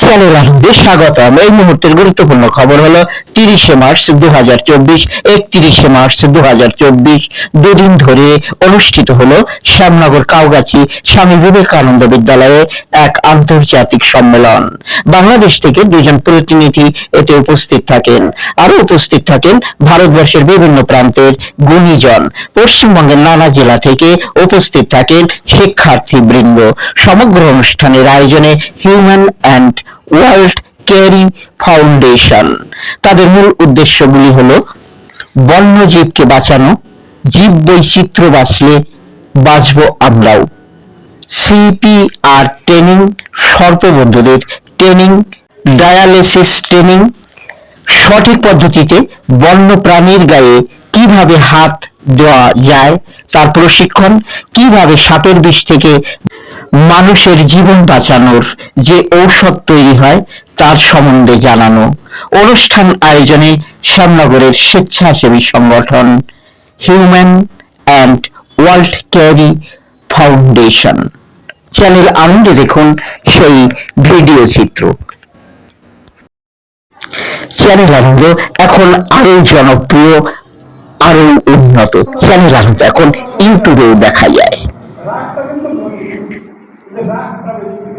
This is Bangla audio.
চ্যানেল আনন্দে স্বাগতম। এই মুহূর্তের গুরুত্বপূর্ণ খবর হলো তিরিশে মার্চ দু হাজার চব্বিশ, একত্রিশে মার্চ দু হাজার চব্বিশ। দুদিন ধরে অনুষ্ঠিত হলো শ্যামনগর কাউগাছি স্বামী বিবেকানন্দ বিদ্যালয়ে এক আন্তর্জাতিক সম্মেলন। বাংলাদেশ থেকে দুজন প্রতিনিধি এতে উপস্থিত থাকেন। আরও উপস্থিত থাকেন ভারতবর্ষের বিভিন্ন প্রান্তের গুণীজন। পশ্চিমবঙ্গের নানা জেলা থেকে উপস্থিত থাকেন শিক্ষার্থী বৃন্দ সমগ্র অনুষ্ঠানের আয়োজনে হিউম্যান অ্যান্ড ফাউন্ডেশন তাদের মূল উদ্দেশ্যগুলি হল, বন্যজীবকে বাঁচানো জীব বৈচিত্র্য বাঁচলে বাঁচবো আমরাও। সিপিআর ট্রেনিং সর্পবন্ধুদের ট্রেনিং ডায়ালিসিস ট্রেনিং সঠিক পদ্ধতিতে বন্য প্রাণীর গায়ে কীভাবে হাত দেওয়া যায়, তার প্রশিক্ষণ, কীভাবে সাপের বিষ থেকে মানুষের জীবন বাঁচানোর যে ঔষধ তৈরি হয়, তার সম্বন্ধে জানানো। অনুষ্ঠান আয়োজনে শ্যামনগরের স্বেচ্ছাসেবী সংগঠন human and world carry foundation. Channel আনন্দে দেখুন সেই ভিডিও চিত্র। চ্যানেল আনন্দ এখন আরও জনপ্রিয় আরও উন্নত। চ্যানেল আনন্দ এখন ইউটিউবেও দেখা যায়। levar para o Espírito.